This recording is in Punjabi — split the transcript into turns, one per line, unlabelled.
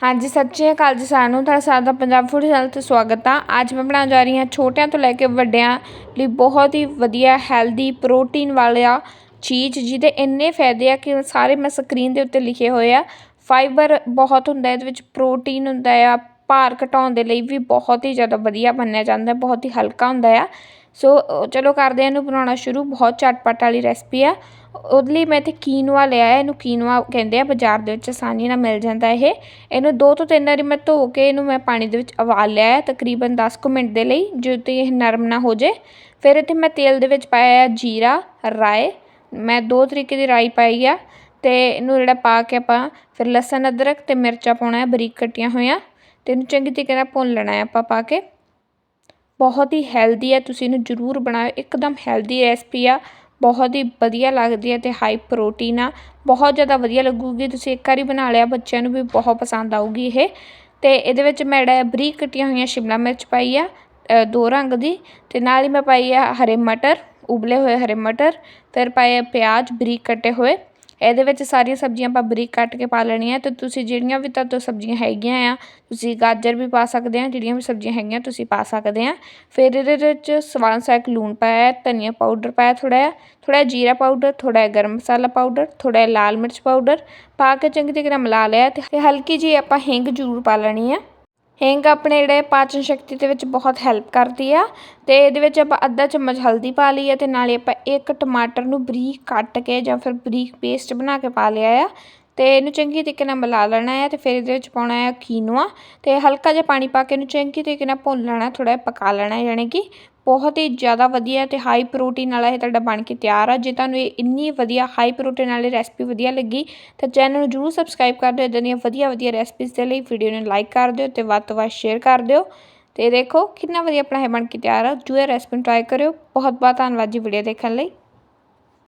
ਹਾਂਜੀ, ਸਤਿ ਸ਼੍ਰੀ ਅਕਾਲ ਜੀ ਸਾਨੂੰ ਨੂੰ। ਤੁਹਾਡਾ ਸਾਡਾ ਪੰਜਾਬ ਫੂਡ ਚੈਨਲ ਤੇ ਸਵਾਗਤ ਆ। ਅੱਜ ਮੈਂ ਬਣਾਉਣ ਜਾ ਰਹੀ ਹਾਂ ਛੋਟਿਆਂ ਤੋਂ ਲੈ ਕੇ ਵੱਡਿਆਂ ਲਈ ਬਹੁਤ ਹੀ ਵਧੀਆ ਹੈਲਦੀ ਪ੍ਰੋਟੀਨ ਵਾਲਾ ਚੀਜ਼, ਜਿਹਦੇ ਇੰਨੇ ਫਾਇਦੇ ਆ ਕਿ ਸਾਰੇ ਮੈਂ ਸਕਰੀਨ ਦੇ ਉੱਤੇ ਲਿਖੇ ਹੋਏ ਆ। ਫਾਈਬਰ ਬਹੁਤ ਹੁੰਦਾ ਇਹਦੇ ਵਿੱਚ ਪ੍ਰੋਟੀਨ ਹੁੰਦਾ ਆ। ਭਾਰ ਘਟਾਉਣ ਦੇ ਲਈ ਵੀ ਬਹੁਤ ਹੀ ਜ਼ਿਆਦਾ ਵਧੀਆ ਮੰਨਿਆ ਜਾਂਦਾ ਬਹੁਤ ਹੀ ਹਲਕਾ ਹੁੰਦਾ ਆ। ਸੋ ਚਲੋ ਕਰਦੇ ਹਾਂ ਇਹਨੂੰ ਬਣਾਉਣਾ ਸ਼ੁਰੂ, ਬਹੁਤ ਝਟਪਟ ਵਾਲੀ ਰੈਸਪੀ ਆ। ਉਹਦੇ ਲਈ ਮੈਂ ਇੱਥੇ ਕੀਨਵਾ ਲਿਆ ਹੈ, ਇਹਨੂੰ ਕੀਨਵਾ ਕਹਿੰਦੇ ਆ, ਬਾਜ਼ਾਰ ਦੇ ਵਿੱਚ ਆਸਾਨੀ ਨਾਲ ਮਿਲ ਜਾਂਦਾ ਇਹ। ਇਹਨੂੰ ਦੋ ਤੋਂ ਤਿੰਨ ਵਾਰੀ ਮੈਂ ਧੋ ਕੇ ਇਹਨੂੰ ਮੈਂ ਪਾਣੀ ਦੇ ਵਿੱਚ ਉਬਾਲ ਲਿਆ ਹੈ, ਤਕਰੀਬਨ 10 ਕੁ ਮਿੰਟ ਦੇ ਲਈ ਜਦੋਂ ਤੱਕ ਇਹ ਨਰਮ ਨਾ ਹੋ ਜੇ ਫਿਰ ਇੱਥੇ ਮੈਂ ਤੇਲ ਦੇ ਵਿੱਚ ਪਾਇਆ ਹੈ ਜੀਰਾ ਰਾਈ ਮੈਂ ਦੋ ਤਰੀਕੇ ਦੀ ਰਾਈ ਪਾਈ ਆ, ਤੇ ਇਹਨੂੰ ਜਿਹੜਾ ਪਾ ਕੇ ਆਪਾਂ ਫਿਰ ਲਸਣ, ਅਦਰਕ ਤੇ ਮਿਰਚਾਂ ਪਾਉਣਾ ਹੈ, ਬਰੀਕ ਕੱਟੀਆਂ ਹੋਈਆਂ। ਤੇ ਇਹਨੂੰ ਚੰਗੀ ਤਰੀਕੇ ਨਾਲ ਭੁੰਨ ਲੈਣਾ ਹੈ ਆਪਾਂ ਪਾ ਕੇ। ਬਹੁਤ ਹੀ ਹੈਲਦੀ ਹੈ ਤੁਸੀਂ ਇਹਨੂੰ ਜ਼ਰੂਰ ਬਣਾਓ ਇੱਕਦਮ ਹੈਲਦੀ ਰੈਸਪੀ ਆ, ਬਹੁਤ ਹੀ ਵਧੀਆ ਲੱਗਦੀ ਹੈ ਤੇ ਹਾਈ ਪ੍ਰੋਟੀਨ ਆ, ਬਹੁਤ ਜ਼ਿਆਦਾ ਵਧੀਆ ਲੱਗੂਗੀ, ਤੁਸੀਂ ਇੱਕ ਵਾਰੀ ਬਣਾ ਲਿਆ, ਬੱਚਿਆਂ ਨੂੰ ਵੀ ਬਹੁਤ ਪਸੰਦ ਆਊਗੀ ਇਹ, ਤੇ ਇਹਦੇ ਵਿੱਚ ਮੈਂ ਜਿਹੜਾ ਬਰੀਕ ਕੱਟੀਆਂ ਹੋਈਆਂ ਸ਼ਿਮਲਾ ਮਿਰਚ ਪਾਈ ਆ ਦੋ ਰੰਗ ਦੀ, ਤੇ ਨਾਲ ਹੀ ਮੈਂ ਪਾਈ ਆ ਹਰੇ ਮਟਰ, ਉਬਲੇ ਹੋਏ ਹਰੇ ਮਟਰ, ਫਿਰ ਪਾਏ ਆ ਪਿਆਜ਼ ਬਰੀਕ ਕੱਟੇ ਹੋਏ ਇਹਦੇ ਵਿੱਚ ਸਾਰੀਆਂ ਸਬਜ਼ੀਆਂ ਆਪਾਂ ਬਰੀਕ ਕੱਟ ਕੇ ਪਾ ਲੈਣੀਆਂ ਅਤੇ ਤੁਸੀਂ ਜਿਹੜੀਆਂ ਵੀ ਤੁਹਾਡੇ ਤੋਂ ਸਬਜ਼ੀਆਂ ਹੈਗੀਆਂ ਆ, ਤੁਸੀਂ ਗਾਜਰ ਵੀ ਪਾ ਸਕਦੇ ਆ, ਜਿਹੜੀਆਂ ਵੀ ਸਬਜ਼ੀਆਂ ਹੈਗੀਆਂ ਤੁਸੀਂ ਪਾ ਸਕਦੇ ਆ। ਫਿਰ ਇਹਦੇ ਵਿੱਚ ਸਵਾਦ ਅਨੁਸਾਰ ਲੂਣ ਪਾਇਆ, ਧਨੀਆ ਪਾਊਡਰ ਪਾਇਆ ਥੋੜ੍ਹਾ ਜਿਹਾ ਥੋੜ੍ਹਾ ਜਿਹਾ ਜੀਰਾ ਪਾਊਡਰ, ਥੋੜ੍ਹਾ ਜਿਹਾ ਗਰਮ ਮਸਾਲਾ ਪਾਊਡਰ, ਥੋੜ੍ਹਾ ਜਿਹਾ ਲਾਲ ਮਿਰਚ ਪਾਊਡਰ ਪਾ ਕੇ ਚੰਗੀ ਤਰੀਕੇ ਨਾਲ ਮਿਲਾ ਲਿਆ ਅਤੇ ਹਲਕੀ ਜਿਹੀ ਆਪਾਂ ਹਿੰਗ ਜ਼ਰੂਰ ਪਾ ਲੈਣੀ ਆ। ਹਿੰਗ ਆਪਣੇ ਜਿਹੜੇ ਪਾਚਨ ਸ਼ਕਤੀ ਦੇ ਵਿੱਚ ਬਹੁਤ ਹੈਲਪ ਕਰਦੀ ਆ ਅਤੇ ਇਹਦੇ ਵਿੱਚ ਆਪਾਂ ਅੱਧਾ ਚਮਚ ਹਲਦੀ ਪਾ ਲਈ ਹੈ ਅਤੇ ਨਾਲੇ ਆਪਾਂ ਇੱਕ ਟਮਾਟਰ ਨੂੰ ਬਰੀਕ ਕੱਟ ਕੇ ਜਾਂ ਫਿਰ ਬਰੀਕ ਪੇਸਟ ਬਣਾ ਕੇ ਪਾ ਲਿਆ ਆ ਤੇ ਇਹਨੂੰ ਚੰਗੀ ਤਰੀਕੇ ਨਾਲ ਮਿਲਾ ਲੈਣਾ ਹੈ ਤੇ ਫਿਰ ਇਹਦੇ ਵਿੱਚ ਪਾਉਣਾ ਹੈ ਕੀਨੋਆ ਤੇ ਹਲਕਾ ਜਿਹਾ ਪਾਣੀ ਪਾ ਕੇ ਇਹਨੂੰ ਚੰਗੀ ਤਰੀਕੇ ਨਾਲ ਭੁੰਨ ਲੈਣਾ ਥੋੜਾ ਜਿਹਾ ਪਕਾ ਲੈਣਾ ਹੈ, ਯਾਨੀ ਕਿ ਬਹੁਤ ਹੀ ਜ਼ਿਆਦਾ ਵਧੀਆ ਤੇ ਹਾਈ ਪ੍ਰੋਟੀਨ ਵਾਲਾ ਇਹ ਤੁਹਾਡਾ ਬਣ ਕੇ ਤਿਆਰ ਆ। ਜੇ ਤੁਹਾਨੂੰ ਇਹ ਇੰਨੀ ਵਧੀਆ ਹਾਈ ਪ੍ਰੋਟੀਨ ਵਾਲੀ ਰੈਸਪੀ ਵਧੀਆ ਲੱਗੀ ਤਾਂ ਚੈਨਲ ਨੂੰ ਜਰੂਰ ਸਬਸਕ੍ਰਾਈਬ ਕਰ ਦਿਓ ਇਦਾਂ ਦੀਆਂ ਵਧੀਆ ਵਧੀਆ ਰੈਸਪੀਜ਼ ਦੇ ਲਈ ਵੀਡੀਓ ਨੂੰ ਲਾਈਕ ਕਰ ਦਿਓ ਤੇ ਵੱਧ ਤੋਂ ਵੱਧ ਸ਼ੇਅਰ ਕਰ ਦਿਓ। ਤੇ ਦੇਖੋ ਕਿੰਨਾ ਵਧੀਆ ਆਪਣਾ ਇਹ ਬਣ ਕੇ ਤਿਆਰ ਆ। ਜੂ ਇਹ ਰੈਸਪੀ ਟਰਾਈ ਕਰਿਓ। ਬਹੁਤ ਬਹੁਤ ਧੰਨਵਾਦ ਜੀ ਵੀਡੀਓ ਦੇਖਣ ਲਈ।